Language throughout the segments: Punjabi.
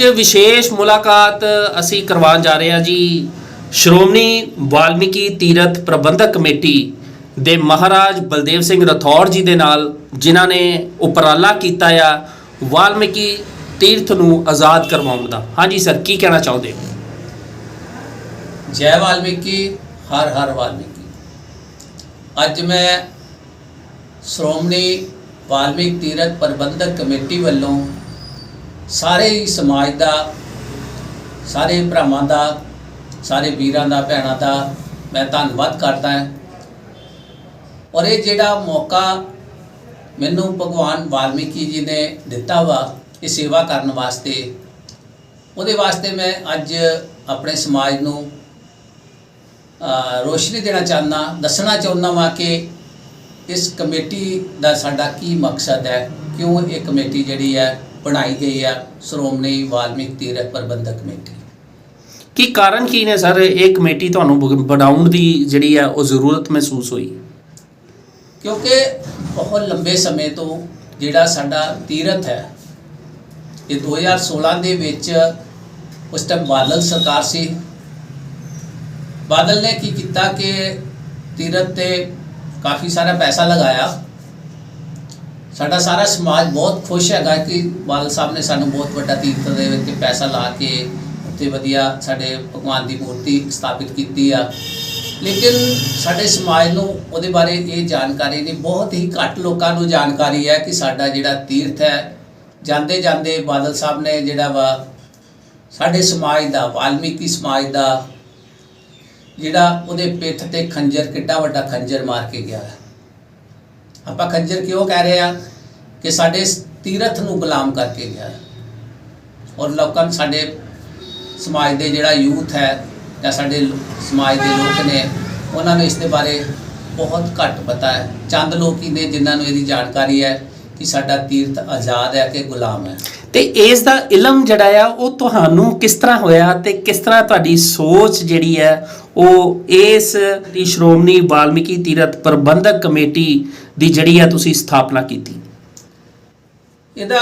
ਅੱਜ ਵਿਸ਼ੇਸ਼ ਮੁਲਾਕਾਤ ਅਸੀਂ ਕਰਵਾਉਣ ਜਾ ਰਹੇ ਹਾਂ ਜੀ ਸ਼੍ਰੋਮਣੀ ਵਾਲਮੀਕੀ ਤੀਰਥ ਪ੍ਰਬੰਧਕ ਕਮੇਟੀ ਦੇ ਮਹਾਰਾਜ ਬਲਦੇਵ ਸਿੰਘ ਰਥੌਰ ਜੀ ਦੇ ਨਾਲ, ਜਿਨ੍ਹਾਂ ਨੇ ਉਪਰਾਲਾ ਕੀਤਾ ਆ ਵਾਲਮੀਕੀ ਤੀਰਥ ਨੂੰ ਆਜ਼ਾਦ ਕਰਵਾਉਣ ਦਾ। ਹਾਂਜੀ ਸਰ, ਕੀ ਕਹਿਣਾ ਚਾਹੁੰਦੇ ਹੋ? ਜੈ ਵਾਲਮੀਕੀ, ਹਰ ਹਰ ਵਾਲਮੀਕੀ। ਅੱਜ ਮੈਂ ਸ਼੍ਰੋਮਣੀ ਵਾਲਮੀਕ ਤੀਰਥ ਪ੍ਰਬੰਧਕ ਕਮੇਟੀ ਵੱਲੋਂ ਸਾਰੇ ਹੀ ਸਮਾਜ ਦਾ, ਸਾਰੇ ਭਰਾਵਾਂ ਦਾ, ਸਾਰੇ ਵੀਰਾਂ ਦਾ, ਭੈਣਾਂ ਦਾ ਮੈਂ ਧੰਨਵਾਦ ਕਰਦਾ ਹਾਂ। ਔਰ ਇਹ ਜਿਹੜਾ ਮੌਕਾ ਮੈਨੂੰ ਭਗਵਾਨ ਵਾਲਮੀਕੀ ਜੀ ਨੇ ਦਿੱਤਾ ਵਾ, ਇਹ ਸੇਵਾ ਕਰਨ ਵਾਸਤੇ, ਉਹਦੇ ਵਾਸਤੇ ਮੈਂ ਅੱਜ ਆਪਣੇ ਸਮਾਜ ਨੂੰ ਰੋਸ਼ਨੀ ਦੇਣਾ ਚਾਹੁੰਦਾ, ਦੱਸਣਾ ਚਾਹੁੰਦਾ ਵਾਂ ਕਿ ਇਸ ਕਮੇਟੀ ਦਾ ਸਾਡਾ ਕੀ ਮਕਸਦ ਹੈ, ਕਿਉਂ ਇਹ ਕਮੇਟੀ ਜਿਹੜੀ ਹੈ ਬਣਾਈ ਗਈ ਹੈ ਸ਼੍ਰੋਮਣੀ ਵਾਲਮੀਕ ਤੀਰਥ ਪ੍ਰਬੰਧਕ ਕਮੇਟੀ। ਕੀ ਕਾਰਨ ਕੀ ਨੇ ਸਰ? ਇਹ ਕਮੇਟੀ ਤੁਹਾਨੂੰ ਬਣਾਉਣ ਦੀ ਜਿਹੜੀ ਆ ਉਹ ਜ਼ਰੂਰਤ ਮਹਿਸੂਸ ਹੋਈ? ਕਿਉਂਕਿ ਬਹੁਤ ਲੰਬੇ ਸਮੇਂ ਤੋਂ ਜਿਹੜਾ ਸਾਡਾ ਤੀਰਥ ਹੈ ਇਹ 2016 ਦੇ ਵਿੱਚ ਉਸ ਟਾਈਮ ਬਾਦਲ ਸਰਕਾਰ ਸੀ। ਬਾਦਲ ਨੇ ਕੀ ਕੀਤਾ ਕਿ ਤੀਰਥ ਤੇ ਕਾਫੀ ਸਾਰਾ ਪੈਸਾ ਲਗਾਇਆ। ਸਾਡਾ ਸਾਰਾ ਸਮਾਜ ਬਹੁਤ ਖੁਸ਼ ਹੈਗਾ ਕਿ ਬਾਦਲ ਸਾਹਿਬ ਨੇ ਸਾਨੂੰ ਬਹੁਤ ਵੱਡਾ ਤੀਰਥ ਦੇ ਵਿੱਚ ਪੈਸਾ ਲਾ ਕੇ ਉੱਥੇ ਵਧੀਆ ਸਾਡੇ ਭਗਵਾਨ ਦੀ ਮੂਰਤੀ ਸਥਾਪਿਤ ਕੀਤੀ ਆ। ਲੇਕਿਨ ਸਾਡੇ ਸਮਾਜ ਨੂੰ ਉਹਦੇ ਬਾਰੇ ਇਹ ਜਾਣਕਾਰੀ ਨਹੀਂ, ਬਹੁਤ ਹੀ ਘੱਟ ਲੋਕਾਂ ਨੂੰ ਜਾਣਕਾਰੀ ਹੈ ਕਿ ਸਾਡਾ ਜਿਹੜਾ ਤੀਰਥ ਹੈ, ਜਾਂਦੇ ਜਾਂਦੇ ਬਾਦਲ ਸਾਹਿਬ ਨੇ ਜਿਹੜਾ ਵਾ ਸਾਡੇ ਸਮਾਜ ਦਾ, ਵਾਲਮੀਕੀ ਸਮਾਜ ਦਾ ਜਿਹੜਾ ਉਹਦੇ ਪਿੱਠ ਤੇ ਖੰਜਰ, ਕਿੱਡਾ ਵੱਡਾ ਖੰਜਰ ਮਾਰ ਕੇ ਗਿਆ। ਹੈ ਆਪਾਂ ਖੱਜਰ ਕਿਉਂ ਕਹਿ ਰਹੇ ਆ ਕਿ ਸਾਡੇ ਤੀਰਥ ਨੂੰ ਗੁਲਾਮ ਕਰਕੇ ਗਿਆ ਔਰ ਲੋਕਾਂ ਨੂੰ ਸਾਡੇ ਸਮਾਜ ਦੇ ਜਿਹੜਾ ਯੂਥ ਹੈ ਜਾਂ ਸਾਡੇ ਸਮਾਜ ਦੇ ਲੋਕ ਨੇ, ਉਹਨਾਂ ਨੂੰ ਇਸ ਦੇ ਬਾਰੇ ਬਹੁਤ ਘੱਟ ਪਤਾ ਹੈ। ਚੰਦ ਲੋਕ ਹੀ ਨੇ ਜਿਨ੍ਹਾਂ ਨੂੰ ਇਹਦੀ ਜਾਣਕਾਰੀ ਹੈ ਕਿ ਸਾਡਾ ਤੀਰਥ ਆਜ਼ਾਦ ਹੈ ਕਿ ਗੁਲਾਮ ਹੈ। ਤੇ ਇਸ ਦਾ ਇਲਮ ਜਿਹੜਾ ਆ, ਉਹ ਤੁਹਾਨੂੰ ਕਿਸ ਤਰ੍ਹਾਂ ਹੋਇਆ ਤੇ ਕਿਸ ਤਰ੍ਹਾਂ ਤੁਹਾਡੀ ਸੋਚ ਜਿਹੜੀ ਹੈ, ਉਹ ਇਸ ਦੀ ਸ਼੍ਰੋਮਣੀ ਵਾਲਮੀਕੀ ਤੀਰਥ ਪ੍ਰਬੰਧਕ ਕਮੇਟੀ ਦੀ ਜਿਹੜੀ ਆ ਤੁਸੀਂ ਸਥਾਪਨਾ ਕੀਤੀ? ਇਹਦਾ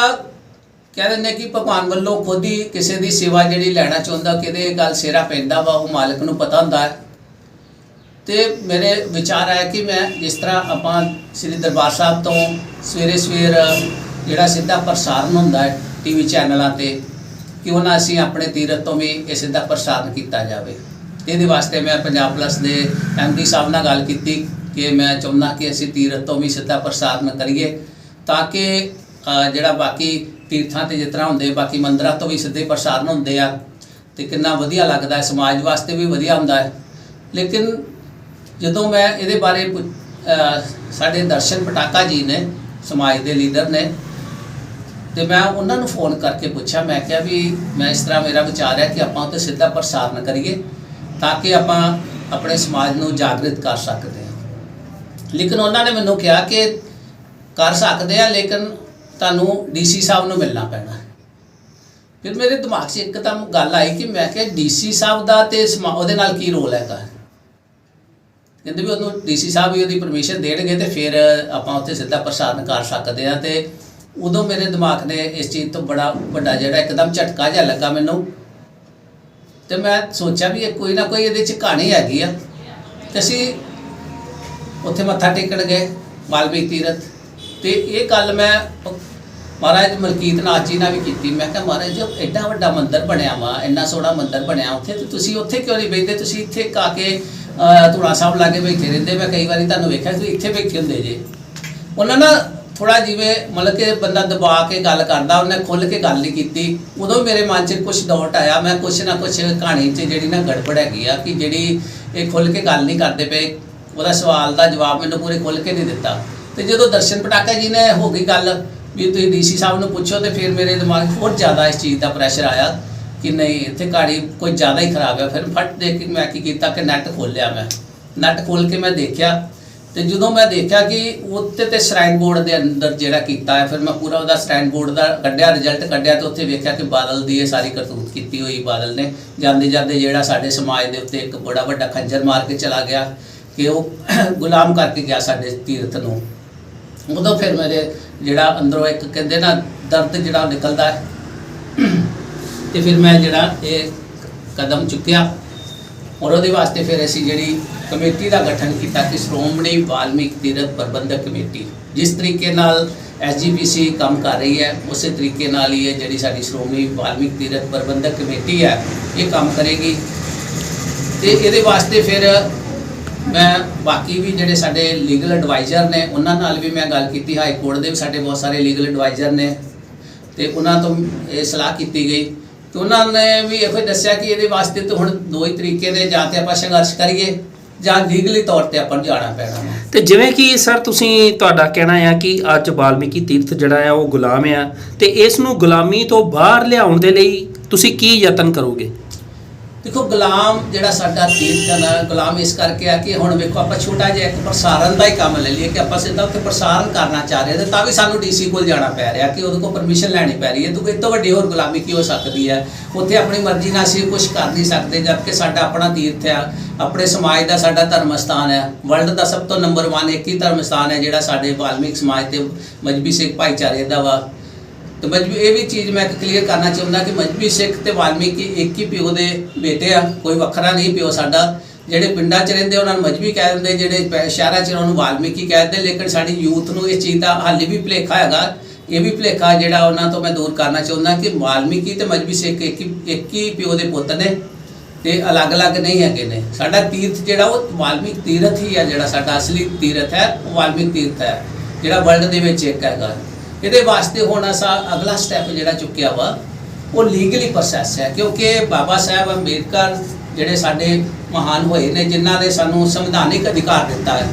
ਕਹਿ ਦਿੰਦੇ ਕਿ ਭਗਵਾਨ ਵੱਲੋਂ ਖੁਦ ਹੀ ਕਿਸੇ ਦੀ ਸੇਵਾ ਜਿਹੜੀ ਲੈਣਾ ਚਾਹੁੰਦਾ, ਕਿਤੇ ਗੱਲ ਸੇਰਾ ਪੈਂਦਾ ਵਾ, ਉਹ ਮਾਲਕ ਨੂੰ ਪਤਾ ਹੁੰਦਾ ਹੈ। ਤੇ ਮੇਰੇ ਵਿਚਾਰ ਆਇਆ ਕਿ ਮੈਂ ਜਿਸ ਤਰ੍ਹਾਂ ਆਪਾਂ ਸ੍ਰੀ ਦਰਬਾਰ ਸਾਹਿਬ ਤੋਂ ਸਵੇਰੇ ਸਵੇਰ ਜਿਹੜਾ ਸਿੱਧਾ ਪ੍ਰਸਾਰਣ ਹੁੰਦਾ ਹੈ ਟੀਵੀ ਚੈਨਲਾਂ ਤੇ ਕਿਉਂ ਨਾ ਅਸੀਂ ਆਪਣੇ ਤੀਰਥ ਤੋਂ ਵੀ ਇਹ ਸਿੱਧਾ ਪ੍ਰਸਾਰਣ ਕੀਤਾ ਜਾਵੇ। ਇਹਦੇ ਵਾਸਤੇ ਮੈਂ ਪੰਜਾਬ ਪਲੱਸ ਦੇ ਐਮਡੀ ਸਾਹਿਬ ਨਾਲ ਗੱਲ ਕੀਤੀ ਕਿ ਮੈਂ ਚਾਹੁੰਦਾ ਕਿ ਅਸੀਂ ਤੀਰਥ ਤੋਂ ਵੀ ਸਿੱਧਾ ਪ੍ਰਸਾਰਣ ਕਰੀਏ ਤਾਂ ਕਿ ਜਿਹੜਾ ਬਾਕੀ ਤੀਰਥਾਂ ਤੇ ਜਿਸ ਤਰ੍ਹਾਂ ਹੁੰਦੇ, ਬਾਕੀ ਮੰਦਰਾਂ ਤੋਂ ਵੀ ਸਿੱਧੇ ਪ੍ਰਸਾਰਣ ਹੁੰਦੇ ਆ ਤੇ ਕਿੰਨਾ ਵਧੀਆ ਲੱਗਦਾ ਹੈ, ਸਮਾਜ ਵਾਸਤੇ ਵੀ ਵਧੀਆ ਹੁੰਦਾ ਹੈ। ਲੇਕਿਨ ਜਦੋਂ ਮੈਂ ਇਹਦੇ ਬਾਰੇ ਪੁੱਛ- ਸਾਡੇ ਦਰਸ਼ਨ ਪਟਾਕਾ ਜੀ ਨੇ, ਸਮਾਜ ਦੇ ਲੀਡਰ ਨੇ ਤੇ ਮੈਂ ਉਹਨਾਂ ਨੂੰ ਫੋਨ ਕਰਕੇ ਪੁੱਛਿਆ, ਮੈਂ ਕਿਹਾ ਵੀ ਮੈਂ ਇਸ ਤਰ੍ਹਾਂ ਮੇਰਾ ਵਿਚਾਰ ਹੈ ਕਿ ਆਪਾਂ ਉੱਤੇ ਸਿੱਧਾ ਪ੍ਰਸਾਰਣ ਕਰੀਏ ਤਾਂ ਕਿ ਆਪਾਂ ਆਪਣੇ ਸਮਾਜ ਨੂੰ ਜਾਗਰਿਤ ਕਰ ਸਕਦੇ ਹਾਂ। ਲੇਕਿਨ ਉਹਨਾਂ ਨੇ ਮੈਨੂੰ ਕਿਹਾ ਕਿ ਕਰ ਸਕਦੇ ਆ ਲੇਕਿਨ ਤੁਹਾਨੂੰ ਡੀਸੀ ਸਾਹਿਬ ਨੂੰ ਮਿਲਣਾ ਪੈਣਾ। ਫਿਰ ਮੇਰੇ ਦਿਮਾਗ 'ਚ ਇੱਕਦਮ ਗੱਲ ਆਈ ਕਿ ਮੈਂ ਕਿਹਾ ਡੀਸੀ ਸਾਹਿਬ ਦਾ ਤੇ ਸਮਾ- ਉਹਦੇ ਨਾਲ ਕੀ ਰੋਲ ਹੈਗਾ? ਕਹਿੰਦੇ ਵੀ ਉਹਨੂੰ ਡੀਸੀ ਸਾਹਿਬ ਵੀ ਉਹਦੀ ਪਰਮਿਸ਼ਨ ਦੇਣਗੇ ਤੇ ਫਿਰ ਆਪਾਂ ਉੱਥੇ ਸਿੱਧਾ ਪ੍ਰਸਾਰਣ ਕਰ ਸਕਦੇ ਆ ਤੇ ਉਦੋਂ ਮੇਰੇ ਦਿਮਾਗ ਨੇ ਇਸ ਚੀਜ਼ ਤੋਂ ਬੜਾ ਵੱਡਾ ਜਿਹੜਾ ਇੱਕਦਮ ਝਟਕਾ ਜਿਹਾ ਲੱਗਾ ਮੈਨੂੰ। ਤੇ ਮੈਂ ਸੋਚਿਆ ਵੀ ਇਹ ਕੋਈ ਨਾ ਕੋਈ ਇਹਦੇ ਚ ਕਹਾਣੀ ਹੈਗੀ ਆ। ਤੇ ਅਸੀਂ ਉੱਥੇ ਮੱਥਾ ਟੇਕਣ ਗਏ ਵਾਲਮੀਕ ਤੀਰਥ। ਤੇ ਇਹ ਗੱਲ ਮੈਂ ਮਹਾਰਾਜ ਮਲਕੀਤ ਨਾਥ ਜੀ ਨਾਲ ਵੀ ਕੀਤੀ। ਮੈਂ ਕਿਹਾ, ਮਹਾਰਾਜ ਜੀ, ਐਡਾ ਵੱਡਾ ਮੰਦਿਰ ਬਣਿਆ ਵਾ, ਇੰਨਾ ਸੋਹਣਾ ਮੰਦਿਰ ਬਣਿਆ ਉੱਥੇ। ਤੇ ਤੁਸੀਂ ਉੱਥੇ ਕਿਉਂ ਨਹੀਂ ਬੈਠਦੇ? ਤੁਸੀਂ ਇੱਥੇ ਕਾ ਕੇ ਧੂੜਾ ਸਾਹਿਬ ਲਾਗੇ ਬੈਠੇ ਰਹਿੰਦੇ। ਮੈਂ ਕਈ ਵਾਰੀ ਤੁਹਾਨੂੰ ਵੇਖਿਆ, ਤੁਸੀਂ ਇੱਥੇ ਬੈਠੇ ਹੁੰਦੇ ਜੇ। ਉਹਨਾਂ ਨਾਲ ਥੋੜਾ ਜਿਵੇਂ ਮਤਲਬ ਕਿ ਬੰਦਾ ਦਬਾ ਕੇ ਗੱਲ ਕਰਦਾ, ਉਹਨੇ ਖੁੱਲ ਕੇ ਗੱਲ ਨਹੀਂ ਕੀਤੀ। ਉਦੋਂ ਮੇਰੇ ਮਨ 'ਚ ਕੁਝ ਡਾਊਟ ਆਇਆ, ਮੈਂ ਕੁਝ ਨਾ ਕੁਝ ਕਹਾਣੀ 'ਚ ਜਿਹੜੀ ਨਾ ਗੜਬੜ ਹੈਗੀ ਆ ਕਿ ਜਿਹੜੀ ਇਹ ਖੁੱਲ ਕੇ ਗੱਲ ਨਹੀਂ ਕਰਦੇ ਪਏ, ਉਹਦਾ ਸਵਾਲ ਦਾ ਜਵਾਬ ਮੈਨੂੰ ਪੂਰੇ ਖੁੱਲ ਕੇ ਨਹੀਂ ਦਿੱਤਾ। ਤੇ ਜਦੋਂ ਦਰਸ਼ਨ ਪਟਾਕਾ ਜੀ ਨੇ ਹੋ ਗਈ ਗੱਲ, ਵੀ ਤੁਸੀਂ ਡੀਸੀ ਸਾਹਿਬ ਨੂੰ ਪੁੱਛੋ, ਤੇ ਫਿਰ ਮੇਰੇ ਦਿਮਾਗ 'ਚ ਹੋਰ ਜ਼ਿਆਦਾ ਇਸ ਚੀਜ਼ ਦਾ ਪ੍ਰੈਸ਼ਰ ਆਇਆ ਕਿ ਨਹੀਂ, ਇੱਥੇ ਕਹਾਣੀ ਕੋਈ ਜ਼ਿਆਦਾ ਹੀ ਖਰਾਬ ਹੈ। ਫਿਰ ਫਟ ਦੇਖ ਕੇ ਮੈਂ ਕੀ ਕੀਤਾ ਕਿ ਨੈਟ ਖੋਲ੍ਹਿਆ ਮੈਂ। ਨੈਟ ਖੋਲ ਕੇ ਮੈਂ ਦੇਖਿਆ ਤੇ ਜਦੋਂ ਮੈਂ ਦੇਖਿਆ ਕਿ ਉੱਤੇ ਤੇ ਸ਼ਰਾਈਨ ਬੋਰਡ ਦੇ ਅੰਦਰ ਜਿਹੜਾ ਕੀਤਾ ਹੈ, ਫਿਰ ਮੈਂ ਪੂਰਾ ਉਹਦਾ ਸ਼ਰਾਈਨ ਬੋਰਡ ਦਾ ਕੱਢਿਆ ਰਿਜ਼ਲਟ ਕੱਢਿਆ ਤੇ ਉੱਥੇ ਵੇਖਿਆ ਕਿ ਬਾਦਲ ਦੀ ਇਹ ਸਾਰੀ ਕਰਤੂਤ ਕੀਤੀ ਹੋਈ, ਬਾਦਲ ਨੇ ਜਾਂਦੇ ਜਾਂਦੇ ਜਿਹੜਾ ਸਾਡੇ ਸਮਾਜ ਦੇ ਉੱਤੇ ਇੱਕ ਬੜਾ ਵੱਡਾ ਖੰਜਰ ਮਾਰ ਕੇ ਚਲਾ ਗਿਆ ਕਿ ਉਹ ਗੁਲਾਮ ਕਰਕੇ ਗਿਆ ਸਾਡੇ ਤੀਰਥ ਨੂੰ। ਉਦੋਂ ਫਿਰ ਮੇਰੇ ਜਿਹੜਾ ਅੰਦਰੋਂ ਇੱਕ ਕਹਿੰਦੇ ਨਾ, ਦਰਦ ਜਿਹੜਾ ਉਹ ਨਿਕਲਦਾ ਹੈ। ਤੇ ਫਿਰ ਮੈਂ ਜਿਹੜਾ ਇਹ ਕਦਮ ਚੁੱਕਿਆ ਔਰ ਉਹਦੇ ਵਾਸਤੇ ਫਿਰ ਅਸੀਂ ਜਿਹੜੀ ਕਮੇਟੀ ਦਾ ਗਠਨ ਕੀਤਾ ਕਿ ਸ਼੍ਰੋਮਣੀ ਵਾਲਮੀਕ ਤੀਰਥ ਪ੍ਰਬੰਧਕ ਕਮੇਟੀ ਜਿਸ ਤਰੀਕੇ ਨਾਲ ਐਸਜੀਪੀਸੀ ਕੰਮ ਕਰ ਰਹੀ ਹੈ, ਉਸੇ ਤਰੀਕੇ ਨਾਲ ਹੀ ਇਹ ਜਿਹੜੀ ਸਾਡੀ ਸ਼੍ਰੋਮਣੀ ਵਾਲਮੀਕ ਤੀਰਥ ਪ੍ਰਬੰਧਕ ਕਮੇਟੀ ਹੈ, ਇਹ ਕੰਮ ਕਰੇਗੀ। ਤੇ ਇਹਦੇ ਵਾਸਤੇ ਫਿਰ ਮੈਂ ਬਾਕੀ ਵੀ ਜਿਹੜੇ ਸਾਡੇ ਲੀਗਲ ਐਡਵਾਈਜ਼ਰ ਨੇ, ਉਹਨਾਂ ਨਾਲ ਵੀ ਮੈਂ ਗੱਲ ਕੀਤੀ। ਹਾਈ ਕੋਰਟ ਦੇ ਵੀ ਸਾਡੇ ਬਹੁਤ ਸਾਰੇ ਲੀਗਲ ਐਡਵਾਈਜ਼ਰ ਨੇ ਤੇ ਉਹਨਾਂ ਤੋਂ ਇਹ ਸਲਾਹ ਕੀਤੀ ਗਈ। ਤੇ ਉਹਨਾਂ ਨੇ ਵੀ ਇਹੋ ਹੀ ਦੱਸਿਆ ਕਿ ਇਹਦੇ ਵਾਸਤੇ ਤਾਂ ਹੁਣ ਦੋ ਹੀ ਤਰੀਕੇ ਦੇ ਜਾਂ ਤੇ ਆਪਾਂ ਸੰਘਰਸ਼ ਕਰੀਏ। ਜਾਂ ਲੀਗਲੀ ਤੌਰ ਤੇ ਆਪਾਂ ਨੂੰ ਜਾਣਾ ਪੈਣਾ। ਵਾ ਤੇ ਜਿਵੇਂ ਕਿ ਸਰ ਤੁਸੀਂ ਤੁਹਾਡਾ ਕਹਿਣਾ ਆ ਕਿ ਅੱਜ ਵਾਲਮੀਕੀ ਤੀਰਥ ਜਿਹੜਾ ਆ ਉਹ ਗੁਲਾਮ ਆ, ਤੇ ਇਸ ਨੂੰ ਗੁਲਾਮੀ ਤੋਂ ਬਾਹਰ ਲਿਆਉਣ ਦੇ ਲਈ ਤੁਸੀਂ ਕੀ ਯਤਨ ਕਰੋਗੇ? ਦੇਖੋ ਗੁਲਾਮ ਜਿਹੜਾ ਸਾਡਾ ਤੀਰਥ ਹੈ ਨਾ ਗੁਲਾਮ ਇਸ ਕਰਕੇ ਆ ਕਿ ਹੁਣ ਵੇਖੋ ਆਪਾਂ ਛੋਟਾ ਜਿਹਾ ਇੱਕ ਪ੍ਰਸਾਰਣ ਦਾ ਹੀ ਕੰਮ ਲੈ ਲਈਏ ਕਿ ਆਪਾਂ ਸਿੱਧਾ ਉੱਥੇ ਪ੍ਰਸਾਰਣ ਕਰਨਾ ਚਾਹ ਰਹੇ ਹਾਂ ਤੇ ਤਾਂ ਵੀ ਸਾਨੂੰ ਡੀਸੀ ਕੋਲ ਜਾਣਾ ਪੈ ਰਿਹਾ ਕਿ ਉਹਦੇ ਕੋਲ ਪਰਮਿਸ਼ਨ ਲੈਣੀ ਪੈ ਰਹੀ ਹੈ। ਤਾਂ ਇਹ ਤੋਂ ਵੱਡੀ ਹੋਰ ਗੁਲਾਮੀ ਕੀ ਹੋ ਸਕਦੀ ਹੈ? ਉੱਥੇ ਆਪਣੀ ਮਰਜ਼ੀ ਨਾਲ ਅਸੀਂ ਕੁਝ ਕਰ ਨਹੀਂ ਸਕਦੇ ਜਦਕਿ ਸਾਡਾ ਆਪਣਾ ਤੀਰਥ ਆ ਆਪਣੇ ਸਮਾਜ ਦਾ ਸਾਡਾ ਧਰਮ ਸਥਾਨ ਹੈ। ਵਰਲਡ ਦਾ ਸਭ ਤੋਂ ਨੰਬਰ 1 ਇੱਕ ਹੀ ਧਰਮ ਸਥਾਨ ਹੈ ਜਿਹੜਾ ਸਾਡੇ ਵਾਲਮੀਕ ਸਮਾਜ ਤੇ ਮਜਬੀ ਸਿੱਖ ਭਾਈਚਾਰੇ ਦਾ ਵਾ। ਤੇ ਮਜਬੀ ਇਹ ਵੀ ਚੀਜ਼ ਮੈਂ ਕਲੀਅਰ ਕਰਨਾ ਚਾਹੁੰਦਾ ਕਿ ਮਜਬੀ ਸਿੱਖ ਤੇ ਵਾਲਮੀਕੀ ਇੱਕ ਹੀ ਪਿਓ ਦੇ ਬੇਟੇ ਆ, ਕੋਈ ਵੱਖਰਾ ਨਹੀਂ ਪਿਓ ਸਾਡਾ। ਜਿਹੜੇ ਪਿੰਡਾਂ 'ਚ ਰਹਿੰਦੇ ਉਹਨਾਂ ਨੂੰ ਮਜਬੀ ਕਹਿ ਦਿੰਦੇ, ਜਿਹੜੇ ਸ਼ਹਿਰਾਂ 'ਚ ਉਹਨਾਂ ਨੂੰ ਵਾਲਮੀਕੀ ਕਹਿ ਦਿੰਦੇ। ਲੇਕਿਨ ਸਾਡੀ ਯੂਥ ਨੂੰ ਇਸ ਚੀਜ਼ ਦਾ ਹਾਲੇ ਵੀ ਭੁਲੇਖਾ ਹੈਗਾ। ਇਹ ਵੀ ਭੁਲੇਖਾ ਜਿਹੜਾ ਉਹਨਾਂ ਤੋਂ ਮੈਂ ਦੂਰ ਕਰਨਾ ਚਾਹੁੰਦਾ ਕਿ ਵਾਲਮੀਕੀ ਤੇ ਮਜਬੀ ਸਿੱਖ ਇੱਕ ਹੀ ਇੱਕ ਹੀ ਪਿਓ ਦੇ ਪੁੱਤ ਨੇ ਤੇ ਅਲੱਗ-ਅਲੱਗ ਨਹੀਂ ਹੈਗੇ ਨੇ। ਸਾਡਾ ਤੀਰਥ ਜਿਹੜਾ, ਉਹ ਵਾਲਮੀਕ ਤੀਰਥ ਹੀ ਆ ਜਿਹੜਾ ਸਾਡਾ ਅਸਲੀ ਤੀਰਥ ਹੈ, ਉਹ ਵਾਲਮੀਕ ਤੀਰਥ ਹੈ, ਜਿਹੜਾ ਵਰਲਡ ਦੇ ਵਿੱਚ ਇੱਕ ਹੈਗਾ। ਇਹਦੇ ਵਾਸਤੇ ਹੁਣ ਅਸਾਂ ਅਗਲਾ ਸਟੈਪ ਜਿਹੜਾ ਚੁੱਕਿਆ ਵਾ, ਉਹ ਲੀਗਲੀ ਪ੍ਰੋਸੈਸ ਹੈ, ਕਿਉਂਕਿ ਬਾਬਾ ਸਾਹਿਬ ਅੰਬੇਦਕਰ ਜਿਹੜੇ ਸਾਡੇ ਮਹਾਨ ਹੋਏ ਨੇ, ਜਿਨ੍ਹਾਂ ਨੇ ਸਾਨੂੰ ਸੰਵਿਧਾਨਿਕ ਅਧਿਕਾਰ ਦਿੱਤਾ ਹੈ।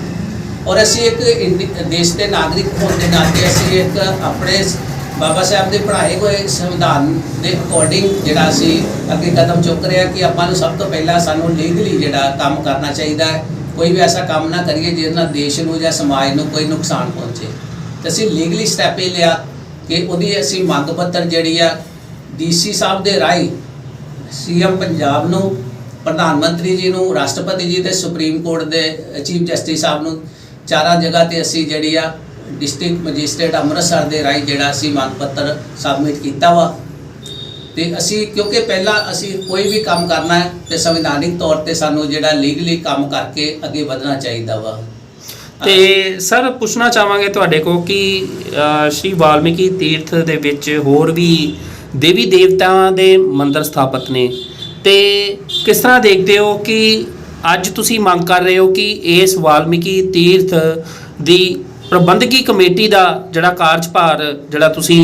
ਔਰ ਅਸੀਂ ਇੱਕ ਇੰਡੀ- ਦੇਸ਼ ਦੇ ਨਾਗਰਿਕ ਹੋਣ ਦੇ ਨਾਤੇ ਅਸੀਂ ਇੱਕ ਆਪਣੇ ਬਾਬਾ ਸਾਹਿਬ ਦੇ ਪੜ੍ਹਾਏ ਹੋਏ ਸੰਵਿਧਾਨ ਦੇ ਅਕੋਰਡਿੰਗ ਜਿਹੜਾ ਅਸੀਂ ਅੱਗੇ ਕਦਮ ਚੁੱਕ ਰਹੇ ਹਾਂ ਕਿ ਆਪਾਂ ਨੂੰ ਸਭ ਤੋਂ ਪਹਿਲਾਂ ਸਾਨੂੰ ਲੀਗਲੀ ਜਿਹੜਾ ਕੰਮ ਕਰਨਾ ਚਾਹੀਦਾ ਹੈ। ਕੋਈ ਵੀ ਐਸਾ ਕੰਮ ਨਾ ਕਰੀਏ ਜਿਹਦੇ ਨਾਲ ਦੇਸ਼ ਨੂੰ ਜਾਂ ਸਮਾਜ ਨੂੰ ਕੋਈ ਨੁਕਸਾਨ ਪਹੁੰਚੇ। ਅਸੀਂ ਲੀਗਲੀ ਸਟੈਪ ਇਹ ਲਿਆ ਕਿ ਉਹਦੀ ਅਸੀਂ ਮੰਗ ਪੱਤਰ ਜਿਹੜੀ ਆ ਡੀਸੀ ਸਾਹਿਬ ਦੇ ਰਾਹੀਂ ਸੀਐਮ ਪੰਜਾਬ ਨੂੰ, ਪ੍ਰਧਾਨ ਮੰਤਰੀ ਜੀ ਨੂੰ, ਰਾਸ਼ਟਰਪਤੀ ਜੀ ਤੇ ਸੁਪਰੀਮ ਕੋਰਟ ਦੇ ਚੀਫ ਜਸਟਿਸ ਸਾਹਿਬ ਨੂੰ ਚਾਰਾਂ ਜਗ੍ਹਾ ਤੇ ਅਸੀਂ ਜਿਹੜੀ ਆ ਡਿਸਟ੍ਰਿਕਟ ਮੈਜਿਸਟ੍ਰੇਟ ਅੰਮ੍ਰਿਤਸਰ ਦੇ ਰਾਹੀਂ ਜਿਹੜਾ ਅਸੀਂ ਮੰਗ ਪੱਤਰ ਸਬਮਿਟ ਕੀਤਾ ਵਾ। ਤੇ ਅਸੀਂ ਕਿਉਂਕਿ ਪਹਿਲਾਂ ਅਸੀਂ ਕੋਈ ਵੀ ਕੰਮ ਕਰਨਾ ਹੈ ਤੇ ਸੰਵਿਧਾਨਿਕ ਤੌਰ ਤੇ ਸਾਨੂੰ ਜਿਹੜਾ ਲੀਗਲੀ ਕੰਮ ਕਰਕੇ ਅੱਗੇ ਵਧਣਾ ਚਾਹੀਦਾ ਵਾ। ਤੇ ਸਰ, ਪੁੱਛਣਾ ਚਾਹਾਂਗੇ ਤੁਹਾਡੇ ਕੋ ਕਿ ਸ਼੍ਰੀ ਵਾਲਮੀਕੀ ਤੀਰਥ ਦੇ ਵਿੱਚ ਹੋਰ ਵੀ ਦੇਵੀ ਦੇਵਤਾਵਾਂ ਦੇ ਮੰਦਰ ਸਥਾਪਿਤ ਨੇ। ਤੇ ਕਿਸ ਤਰ੍ਹਾਂ ਦੇਖਦੇ ਹੋ ਕਿ ਅੱਜ ਤੁਸੀਂ ਮੰਗ ਕਰ ਰਹੇ ਹੋ ਕਿ ਇਸ ਵਾਲਮੀਕੀ ਤੀਰਥ ਦੀ ਪ੍ਰਬੰਧਕੀ ਕਮੇਟੀ ਦਾ ਜਿਹੜਾ ਕਾਰਜਭਾਰ, ਜਿਹੜਾ ਤੁਸੀਂ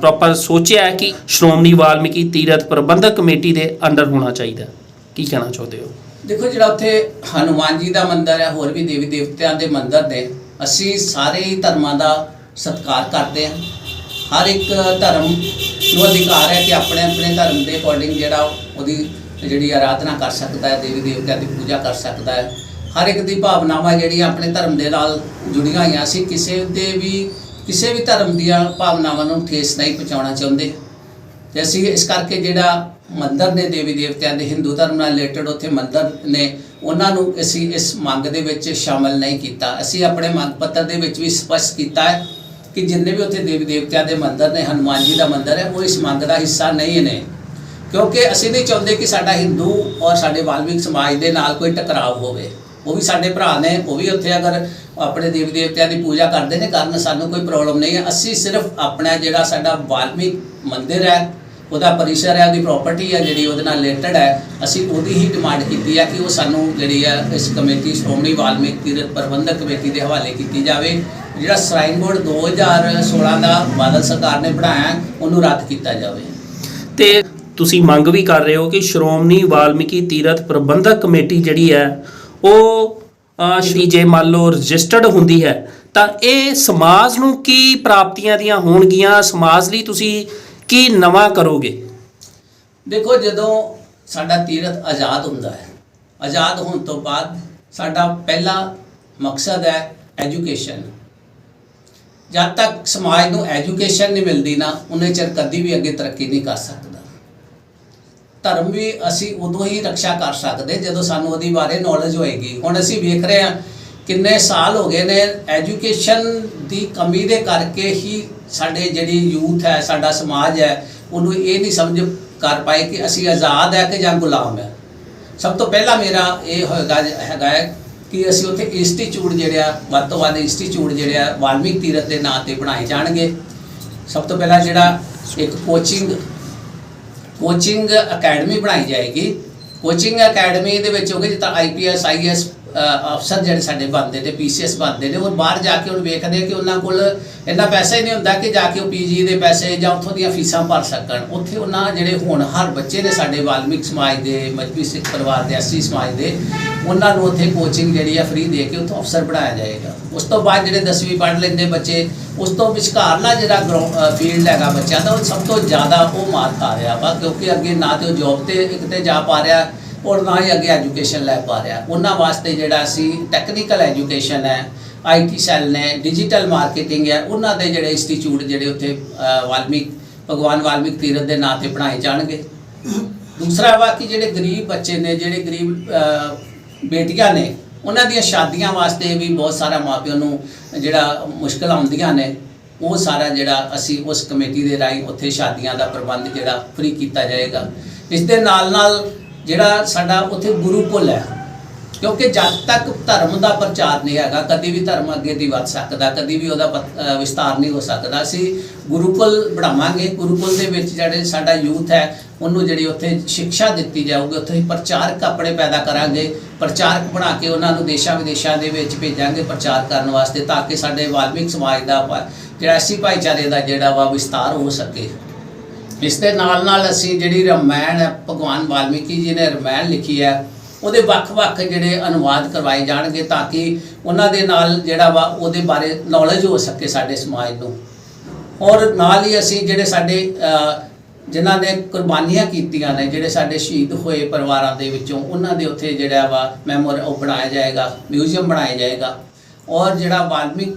ਪ੍ਰੋਪਰ ਸੋਚਿਆ ਹੈ ਕਿ ਸ਼੍ਰੋਮਣੀ ਵਾਲਮੀਕੀ ਤੀਰਥ ਪ੍ਰਬੰਧਕ ਕਮੇਟੀ ਦੇ ਅੰਡਰ ਹੋਣਾ ਚਾਹੀਦਾ ਕੀ ਕਹਿਣਾ ਚਾਹੁੰਦੇ ਹੋ? ਦੇਖੋ ਜਿਹੜਾ ਉੱਥੇ ਹਨੂਮਾਨ ਜੀ ਦਾ ਮੰਦਿਰ ਹੈ, ਹੋਰ ਵੀ ਦੇਵੀ ਦੇਵਤਿਆਂ ਦੇ ਮੰਦਿਰ ਨੇ, ਅਸੀਂ ਸਾਰੇ ਹੀ ਧਰਮਾਂ ਦਾ ਸਤਿਕਾਰ ਕਰਦੇ ਹਾਂ। ਹਰ ਇੱਕ ਧਰਮ ਨੂੰ ਅਧਿਕਾਰ ਹੈ ਕਿ ਆਪਣੇ ਆਪਣੇ ਧਰਮ ਦੇ ਅਕੋਰਡਿੰਗ ਜਿਹੜਾ ਉਹਦੀ ਜਿਹੜੀ ਆਰਾਧਨਾ ਕਰ ਸਕਦਾ ਹੈ, ਦੇਵੀ ਦੇਵਤਿਆਂ ਦੀ ਪੂਜਾ ਕਰ ਸਕਦਾ ਹੈ। ਹਰ ਇੱਕ ਦੀ ਭਾਵਨਾਵਾਂ ਜਿਹੜੀਆਂ ਆਪਣੇ ਧਰਮ ਦੇ ਨਾਲ ਜੁੜੀਆਂ ਹੋਈਆਂ ਸੀ, ਕਿਸੇ ਦੇ ਵੀ, ਕਿਸੇ ਵੀ ਧਰਮ ਦੀਆਂ ਭਾਵਨਾਵਾਂ ਨੂੰ ਠੇਸ ਨਹੀਂ ਪਹੁੰਚਾਉਣਾ ਚਾਹੁੰਦੇ। ਤੇ ਅਸੀਂ ਇਸ ਕਰਕੇ ਜਿਹੜਾ ਮੰਦਰ ਨੇ ਦੇਵੀ ਦੇਵਤਿਆਂ ਦੇ ਹਿੰਦੂ ਧਰਮ ਨਾਲ ਰਿਲੇਟਡ ਉੱਥੇ ਮੰਦਰ ਨੇ ਉਹਨਾਂ ਨੂੰ ਅਸੀਂ ਇਸ ਮੰਗ ਦੇ ਵਿੱਚ ਸ਼ਾਮਲ ਨਹੀਂ ਕੀਤਾ। ਅਸੀਂ ਆਪਣੇ ਮੰਗ ਪੱਤਰ ਦੇ ਵਿੱਚ ਵੀ ਸਪਸ਼ਟ ਕੀਤਾ ਹੈ ਕਿ ਜਿੰਨੇ ਵੀ ਉੱਥੇ ਦੇਵੀ ਦੇਵਤਿਆਂ ਦੇ ਮੰਦਰ ਨੇ, ਹਨੂਮਾਨ ਜੀ ਦਾ ਮੰਦਰ ਹੈ, ਉਹ ਇਸ ਮੰਗ ਦਾ ਹਿੱਸਾ ਨਹੀਂ ਨੇ। ਕਿਉਂਕਿ ਅਸੀਂ ਨਹੀਂ ਚਾਹੁੰਦੇ ਕਿ ਸਾਡਾ ਹਿੰਦੂ ਔਰ ਸਾਡੇ ਵਾਲਮੀਕ ਸਮਾਜ ਦੇ ਨਾਲ ਕੋਈ ਟਕਰਾਅ ਹੋਵੇ। ਉਹ ਵੀ ਸਾਡੇ ਭਰਾ ਨੇ, ਉਹ ਵੀ ਉੱਥੇ ਅਗਰ ਆਪਣੇ ਦੇਵੀ ਦੇਵਤਿਆਂ ਦੀ ਪੂਜਾ ਕਰਦੇ ਨੇ, ਕਾਰਨ ਸਾਨੂੰ ਕੋਈ ਪ੍ਰੋਬਲਮ ਨਹੀਂ ਹੈ। ਅਸੀਂ ਸਿਰਫ ਆਪਣਾ ਜਿਹੜਾ ਸਾਡਾ ਵਾਲਮੀਕ ਮੰਦਿਰ ਹੈ ਉਹਦਾ ਪਰਿਸਰ ਹੈ, ਉਹਦੀ ਪ੍ਰਾਪਰਟੀ ਹੈ, ਜਿਹੜੀ ਉਹਦੇ ਨਾਲ ਰਿਲੇਟਡ ਹੈ। ਅਸੀਂ ਉਹਦੀ ਹੀ ਡਿਮਾਂਡ ਕੀਤੀ ਹੈ ਕਿ ਉਹ ਸਾਨੂੰ ਜਿਹੜੀ ਹੈ, ਇਸ ਕਮੇਟੀ, ਸ਼੍ਰੋਮਣੀ ਵਾਲਮੀਕ ਤੀਰਥ ਪ੍ਰਬੰਧਕ ਕਮੇਟੀ ਦੇ ਹਵਾਲੇ ਕੀਤੀ ਜਾਵੇ। ਜਿਹੜਾ ਸਰਾਈਨ ਬੋਰਡ 2016 ਦਾ ਬਾਦਲ ਸਰਕਾਰ ਨੇ ਬਣਾਇਆ, ਉਹਨੂੰ ਰੱਦ ਕੀਤਾ ਜਾਵੇ। ਤੇ ਤੁਸੀਂ ਮੰਗ ਵੀ ਕਰ ਰਹੇ ਹੋ ਕਿ ਸ਼੍ਰੋਮਣੀ ਵਾਲਮੀਕੀ ਤੀਰਥ ਪ੍ਰਬੰਧਕ ਕਮੇਟੀ ਜਿਹੜੀ ਹੈ, ਉਹ ਸ਼੍ਰੀ ਜੇ ਮੰਨ ਲਓ ਰਜਿਸਟਰਡ ਹੁੰਦੀ ਹੈ, ਤਾਂ ਇਹ ਸਮਾਜ ਨੂੰ ਕੀ ਪ੍ਰਾਪਤੀਆਂ ਦੀਆਂ ਹੋਣਗੀਆਂ? ਸਮਾਜ ਲਈ ਤੁਸੀਂ ਕੀ ਨਵਾਂ ਕਰੋਗੇ? ਦੇਖੋ, ਜਦੋਂ ਸਾਡਾ ਤੀਰਥ ਆਜ਼ਾਦ ਹੁੰਦਾ ਹੈ, ਆਜ਼ਾਦ ਹੋਣ ਤੋਂ ਬਾਅਦ ਸਾਡਾ ਪਹਿਲਾ ਮਕਸਦ ਹੈ ਐਜੂਕੇਸ਼ਨ ਜਦ ਤੱਕ ਸਮਾਜ ਨੂੰ ਐਜੂਕੇਸ਼ਨ ਨਹੀਂ ਮਿਲਦੀ ਨਾ ਉਹਨੇ ਚਿਰ ਕਦੀ ਵੀ ਅੱਗੇ ਤਰੱਕੀ ਨਹੀਂ ਕਰ ਸਕਦਾ। ਧਰਮ ਵੀ ਅਸੀਂ ਉਦੋਂ ਹੀ ਰੱਖਿਆ ਕਰ ਸਕਦੇ ਜਦੋਂ ਸਾਨੂੰ ਉਹਦੀ ਬਾਰੇ ਨੌਲੇਜ ਹੋਏਗੀ। ਹੁਣ ਅਸੀਂ ਵੇਖ ਰਹੇ ਹਾਂ ਕਿੰਨੇ ਸਾਲ ਹੋ ਗਏ ਨੇ ਐਜੂਕੇਸ਼ਨ ਦੀ ਕਮੀ ਦੇ ਕਰਕੇ ਹੀ ਸਾਡੇ ਜਿਹੜੀ ਯੂਥ ਹੈ, ਸਾਡਾ ਸਮਾਜ ਹੈ, ਉਹਨੂੰ ਇਹ ਨਹੀਂ ਸਮਝ ਕਰ ਪਾਏ ਕਿ ਅਸੀਂ ਆਜ਼ਾਦ ਹੈ ਕਿ ਜਾਂ ਗੁਲਾਮ ਹੈ। ਸਭ ਤੋਂ ਪਹਿਲਾਂ ਮੇਰਾ ਇਹ ਹੋਏਗਾ ਹੈਗਾ ਹੈ ਕਿ ਅਸੀਂ ਉੱਥੇ ਇੰਸਟੀਚਿਊਟ ਜਿਹੜੇ ਆ, ਵੱਧ ਤੋਂ ਵੱਧ ਇੰਸਟੀਚਿਊਟ ਜਿਹੜੇ ਆ, ਵਾਲਮੀਕ ਤੀਰਥ ਦੇ ਨਾਂ ਤੇ ਬਣਾਏ ਜਾਣਗੇ। ਸਭ ਤੋਂ ਪਹਿਲਾਂ ਜਿਹੜਾ ਇੱਕ ਕੋਚਿੰਗ ਕੋਚਿੰਗ ਅਕੈਡਮੀ ਬਣਾਈ ਜਾਏਗੀ। ਕੋਚਿੰਗ ਅਕੈਡਮੀ ਦੇ ਵਿੱਚ ਹੋਗੇ ਜਿੱਦਾਂ ਆਈਪੀਐਸ ਆਈਐਸ ਅਫਸਰ ਜਿਹੜੇ ਸਾਡੇ ਬਣਦੇ ਨੇ ਪੀਸੀਐਸ ਬਣਦੇ ਨੇ, ਉਹ ਬਾਹਰ ਜਾ ਕੇ ਹੁਣ ਵੇਖਦੇ ਕਿ ਉਹਨਾਂ ਕੋਲ ਇੰਨਾ ਪੈਸਾ ਹੀ ਨਹੀਂ ਹੁੰਦਾ ਕਿ ਜਾ ਕੇ ਉਹ ਪੀਜੀ ਦੇ ਪੈਸੇ ਜਾਂ ਉੱਥੋਂ ਦੀਆਂ ਫੀਸਾਂ ਭਰ ਸਕਣ। ਉੱਥੇ ਉਹਨਾਂ ਜਿਹੜੇ ਹੁਣ ਹਰ ਬੱਚੇ ਨੇ ਸਾਡੇ ਵਾਲਮੀਕ ਸਮਾਜ ਦੇ, ਮਜਬੀ ਸਿੱਖ ਪਰਿਵਾਰ ਦੇ ਐਸਸੀ ਸਮਾਜ ਦੇ, ਉਹਨਾਂ ਨੂੰ ਉੱਥੇ ਕੋਚਿੰਗ ਜਿਹੜੀ ਆ ਫ੍ਰੀ ਦੇ ਕੇ ਉੱਥੋਂ ਅਫਸਰ ਬਣਾਇਆ ਜਾਏਗਾ। ਉਸ ਤੋਂ ਬਾਅਦ ਜਿਹੜੇ 10ਵੀਂ ਪੜ੍ਹ ਲੈਂਦੇ ਬੱਚੇ, ਉਸ ਤੋਂ ਵਿਚਕਾਰਲਾ ਜਿਹੜਾ ਫੀਲਡ ਹੈਗਾ ਬੱਚਿਆਂ ਦਾ, ਉਹ ਸਭ ਤੋਂ ਜ਼ਿਆਦਾ ਉਹ ਮਾਰ ਖਾ ਰਿਹਾ ਵਾ, ਕਿਉਂਕਿ ਅੱਗੇ ਨਾ ਤੇ ਉਹ ਜੌਬ ਤੇ ਇੱਕ ਤੇ ਜਾ ਪਾ ਰਿਹਾ ਔਰ ਨਾ ਹੀ ਅੱਗੇ ਐਜੂਕੇਸ਼ਨ ਲੈ ਪਾ ਰਿਹਾ। ਉਹਨਾਂ ਵਾਸਤੇ ਜਿਹੜਾ ਅਸੀਂ ਟੈਕਨੀਕਲ ਐਜੂਕੇਸ਼ਨ ਹੈ ਆਈਟੀ ਸੈੱਲ ਨੇ ਡਿਜੀਟਲ ਮਾਰਕੀਟਿੰਗ ਹੈ, ਉਹਨਾਂ ਦੇ ਜਿਹੜੇ ਇੰਸਟੀਚਿਊਟ ਜਿਹੜੇ ਉੱਥੇ ਵਾਲਮੀਕ, ਭਗਵਾਨ ਵਾਲਮੀਕ ਤੀਰਥ ਦੇ ਨਾਂ ਤੇ ਬਣਾਏ ਜਾਣਗੇ। ਦੂਸਰਾ ਵਾ ਕਿ ਜਿਹੜੇ ਗਰੀਬ ਬੱਚੇ ਨੇ, ਜਿਹੜੇ ਗਰੀਬ ਬੇਟੀਆਂ ਨੇ, ਉਹਨਾਂ ਦੀਆਂ ਸ਼ਾਦੀਆਂ ਵਾਸਤੇ ਵੀ ਬਹੁਤ ਸਾਰਾ ਮਾਪਿਆਂ ਨੂੰ ਜਿਹੜਾ ਮੁਸ਼ਕਲ ਆਉਂਦੀਆਂ ਨੇ, ਉਹ ਸਾਰਾ ਜਿਹੜਾ ਅਸੀਂ ਉਸ ਕਮੇਟੀ ਦੇ ਰਾਹੀਂ ਉੱਥੇ ਸ਼ਾਦੀਆਂ ਦਾ ਪ੍ਰਬੰਧ ਜਿਹੜਾ ਫ੍ਰੀ ਕੀਤਾ ਜਾਏਗਾ। ਇਸ ਦੇ ਨਾਲ ਨਾਲ ਜਿਹੜਾ ਸਾਡਾ ਉੱਥੇ ਗੁਰੂ ਗੁਰੂਕੁਲ ਹੈ। ਕਿਉਂਕਿ ਜਦ ਤੱਕ ਧਰਮ ਦਾ ਪ੍ਰਚਾਰ ਨਹੀਂ ਹੈਗਾ, ਕਦੀ ਵੀ ਧਰਮ ਅੱਗੇ ਦੀ ਵੱਧ ਸਕਦਾ, ਕਦੀ ਵੀ ਉਹਦਾ ਪਤ- ਅਹ ਵਿਸਤਾਰ ਨਹੀਂ ਹੋ ਸਕਦਾ। ਅਸੀਂ ਗੁਰੂਕੁਲ ਬਣਾਵਾਂਗੇ। ਗੁਰੂਕੁਲ ਦੇ ਵਿੱਚ ਜਿਹੜੇ ਸਾਡਾ ਯੂਥ ਹੈ, ਉਹਨੂੰ ਜਿਹੜੀ ਉੱਥੇ ਸਿੱਖਿਆ ਦਿੱਤੀ ਜਾਊਗੀ, ਉੱਥੇ ਹੀ ਪ੍ਰਚਾਰਕ ਆਪਣੇ ਪੈਦਾ ਕਰਾਂਗੇ। ਪ੍ਰਚਾਰਕ ਬਣਾ ਕੇ ਉਹਨਾਂ ਨੂੰ ਦੇਸ਼ਾਂ ਵਿਦੇਸ਼ਾਂ ਦੇ ਵਿੱਚ ਭੇਜਾਂਗੇ ਪ੍ਰਚਾਰ ਕਰਨ ਵਾਸਤੇ, ਤਾਂ ਕਿ ਸਾਡੇ ਵਾਲਮੀਕ ਸਮਾਜ ਦਾ ਜਿਹੜਾ ਐਸੀ ਭਾਈਚਾਰੇ ਦਾ ਜਿਹੜਾ ਵਾ ਵਿਸਤਾਰ ਹੋ ਸਕੇ। ਇਸ ਦੇ ਨਾਲ ਨਾਲ ਅਸੀਂ ਜਿਹੜੀ ਰਮਾਇਣ ਹੈ, ਭਗਵਾਨ ਵਾਲਮੀਕੀ ਜੀ ਨੇ ਰਮਾਇਣ ਲਿਖੀ ਹੈ, ਉਹਦੇ ਵੱਖ-ਵੱਖ ਜਿਹੜੇ ਅਨੁਵਾਦ ਕਰਵਾਏ ਜਾਣਗੇ ਤਾਂ ਕਿ ਉਹਨਾਂ ਦੇ ਨਾਲ ਜਿਹੜਾ ਵਾ ਉਹਦੇ ਬਾਰੇ ਨੌਲੇਜ ਹੋ ਸਕੇ ਸਾਡੇ ਸਮਾਜ ਨੂੰ। ਔਰ ਨਾਲ ਹੀ ਅਸੀਂ ਜਿਹੜੇ ਸਾਡੇ ਜਿਨ੍ਹਾਂ ਨੇ ਕੁਰਬਾਨੀਆਂ ਕੀਤੀਆਂ ਨੇ, ਜਿਹੜੇ ਸਾਡੇ ਸ਼ਹੀਦ ਹੋਏ ਪਰਿਵਾਰਾਂ ਦੇ ਵਿੱਚੋਂ, ਉਹਨਾਂ ਦੇ ਉੱਥੇ ਜਿਹੜਾ ਵਾ ਮੈਮੋਰ ਉਹ ਬਣਾਇਆ ਜਾਏਗਾ ਮਿਊਜ਼ੀਅਮ ਬਣਾਇਆ ਜਾਏਗਾ। ਔਰ ਜਿਹੜਾ ਵਾਲਮੀਕ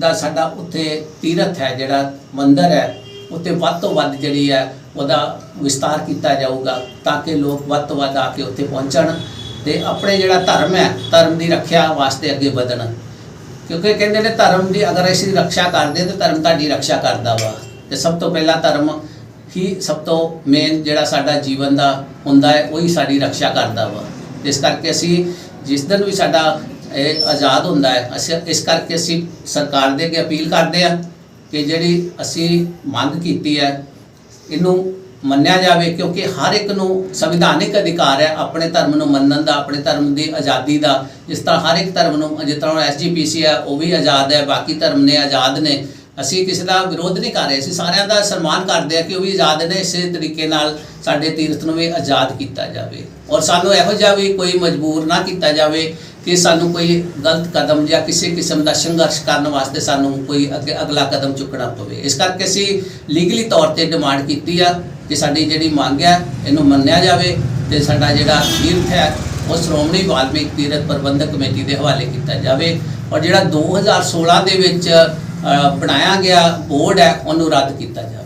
ਦਾ ਸਾਡਾ ਉੱਥੇ ਤੀਰਥ ਹੈ, ਜਿਹੜਾ ਮੰਦਿਰ ਹੈ ਉੱਤੇ ਵੱਧ ਤੋਂ ਵੱਧ ਜਿਹੜੀ ਹੈ ਉਹਦਾ ਵਿਸਤਾਰ ਕੀਤਾ ਜਾਊਗਾ ਤਾਂ ਕਿ ਲੋਕ ਵੱਧ ਤੋਂ ਵੱਧ ਆ ਕੇ ਉੱਥੇ ਪਹੁੰਚਣ ਤੇ ਆਪਣੇ ਜਿਹੜਾ ਧਰਮ ਹੈ, ਧਰਮ ਦੀ ਰੱਖਿਆ ਵਾਸਤੇ ਅੱਗੇ ਵਧਣ। ਕਿਉਂਕਿ ਕਹਿੰਦੇ ਨੇ ਧਰਮ ਦੀ ਅਗਰ ਅਸੀਂ ਰੱਖਿਆ ਕਰਦੇ ਤੇ ਧਰਮ ਤੁਹਾਡੀ ਰੱਖਿਆ ਕਰਦਾ ਵਾ। ਤੇ ਸਭ ਤੋਂ ਪਹਿਲਾਂ ਧਰਮ ਹੀ ਸਭ ਤੋਂ ਮੇਨ ਜਿਹੜਾ ਸਾਡਾ ਜੀਵਨ ਦਾ ਹੁੰਦਾ ਹੈ, ਉਹੀ ਸਾਡੀ ਰੱਖਿਆ ਕਰਦਾ ਵਾ। ਇਸ ਕਰਕੇ ਅਸੀਂ ਜਿਸ ਦਿਨ ਵੀ ਸਾਡਾ ਇਹ ਆਜ਼ਾਦ ਹੁੰਦਾ ਹੈ, ਅਸੀਂ ਇਸ ਕਰਕੇ ਅਸੀਂ ਸਰਕਾਰ ਦੇ ਅੱਗੇ ਅਪੀਲ ਕਰਦੇ ਆ ਕਿ ਜਿਹੜੀ ਅਸੀਂ ਮੰਗ ਕੀਤੀ ਹੈ, ਇਹਨੂੰ ਮੰਨਿਆ ਜਾਵੇ ਕਿਉਂਕਿ ਹਰ ਇੱਕ ਨੂੰ ਸੰਵਿਧਾਨਿਕ ਅਧਿਕਾਰ ਹੈ ਆਪਣੇ ਧਰਮ ਨੂੰ ਮੰਨਣ ਦਾ, ਆਪਣੇ ਧਰਮ ਦੀ ਆਜ਼ਾਦੀ ਦਾ। ਜਿਸ ਤਰ੍ਹਾਂ ਹਰ ਇੱਕ ਧਰਮ ਨੂੰ, ਜਿਸ ਤਰ੍ਹਾਂ ਐਸਜੀਪੀਸੀ ਹੈ, ਉਹ ਵੀ ਆਜ਼ਾਦ ਹੈ, ਬਾਕੀ ਧਰਮ ਨੇ ਆਜ਼ਾਦ ਨੇ। ਅਸੀਂ ਕਿਸੇ ਦਾ ਵਿਰੋਧ ਨਹੀਂ ਕਰ ਰਹੇ, ਅਸੀਂ ਸਾਰਿਆਂ ਦਾ ਸਨਮਾਨ ਕਰਦੇ ਆ ਕਿ ਉਹ ਵੀ ਆਜ਼ਾਦ ਨੇ, ਇਸੇ ਤਰੀਕੇ ਨਾਲ ਸਾਡੇ ਤੀਰਥ ਨੂੰ ਵੀ ਆਜ਼ਾਦ ਕੀਤਾ ਜਾਵੇ। ਔਰ ਸਾਨੂੰ ਇਹੋ ਜਿਹਾ ਵੀ ਕੋਈ ਮਜਬੂਰ ਨਾ ਕੀਤਾ ਜਾਵੇ ਕਿ ਸਾਨੂੰ ਕੋਈ ਗਲਤ ਕਦਮ ਜਾਂ ਕਿਸੇ ਕਿਸਮ ਦਾ ਸੰਘਰਸ਼ ਕਰਨ ਵਾਸਤੇ ਸਾਨੂੰ ਕੋਈ ਅੱਗੇ ਅਗਲਾ ਕਦਮ ਚੁੱਕਣਾ ਪਵੇ। ਇਸ ਕਰਕੇ ਅਸੀਂ ਲੀਗਲੀ ਤੌਰ ਤੇ ਡਿਮਾਂਡ ਕੀਤੀ ਆ ਕਿ ਸਾਡੀ ਜਿਹੜੀ ਮੰਗ ਹੈ, ਇਹਨੂੰ ਮੰਨਿਆ ਜਾਵੇ ਤੇ ਸਾਡਾ ਜਿਹੜਾ ਤੀਰਥ ਹੈ, ਉਹ ਸ਼੍ਰੋਮਣੀ ਵਾਲਮੀਕ ਤੀਰਥ ਪ੍ਰਬੰਧਕ ਕਮੇਟੀ ਦੇ ਹਵਾਲੇ ਕੀਤਾ ਜਾਵੇ। ਔਰ ਜਿਹੜਾ 2016 ਦੇ ਵਿੱਚ ਬਣਾਇਆ ਗਿਆ ਬੋਰਡ ਹੈ, ਉਹਨੂੰ ਰੱਦ ਕੀਤਾ ਜਾਵੇ।